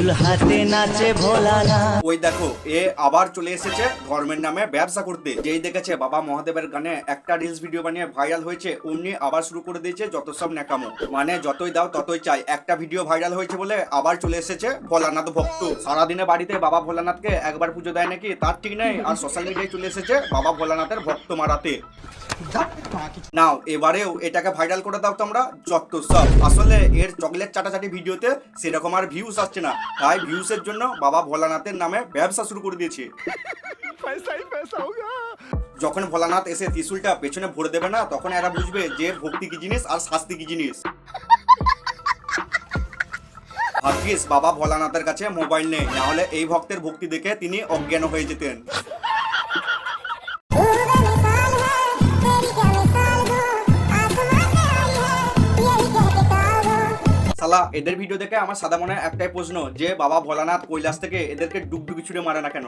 ত্রিশুল নাচে ভোলানা ওই দেখো, এ আবার চলে এসেছে ধর্মের নামে ব্যবসা করতে। যেই দেখেছে বাবা মহাদেবের গানে একটা রিলস ভিডিও বানিয়ে ভাইরাল হয়েছে, অমনি আবার শুরু করে দিয়েছে যত সব ন্যাকামো। মানে যতই দাও ততই চাই। একটা ভিডিও ভাইরাল হয়েছে বলে আবার চলে এসেছে ভোলানাথ ভক্ত। সারাদিনে বাড়িতে বাবা ভোলানাথকে একবার পুজো দেয় নাকি, তার ঠিক নেই। আর সোশ্যাল মিডিয়ায় চলে এসেছে বাবা ভোলানাথের ভক্ত মারাতে। নাও এবারেও এটাকে ভাইরাল করে দাও তোমরা যত সব। আসলে এর চকলেট চাটাচাটি ভিডিওতে সেরকম আর ভিউজ আসছে না। তাই ভিউসের জন্য বাবা ভোলানাথের নামে ব্যবসা শুরু করে দিয়েছে। যখন ভোলানাথ এসে ত্রিশুলটা পেছনে ভরে দেবে না, তখন এরা বুঝবে যে ভক্তি কি জিনিস আর শাস্তি কি জিনিস। ভাগ্যিস বাবা ভোলানাথের কাছে মোবাইল নেই না হলে এই ভক্তের ভক্তি দেখে তিনি অজ্ঞান হয়ে যেতেন। সালা এদের ভিডিও দেখে আমার সাদা মনে একটাই প্রশ্ন, যে বাবা ভোলানাথ কৈলাস থেকে এদেরকে ডুবডুবি ছুড়ে মারে না কেন?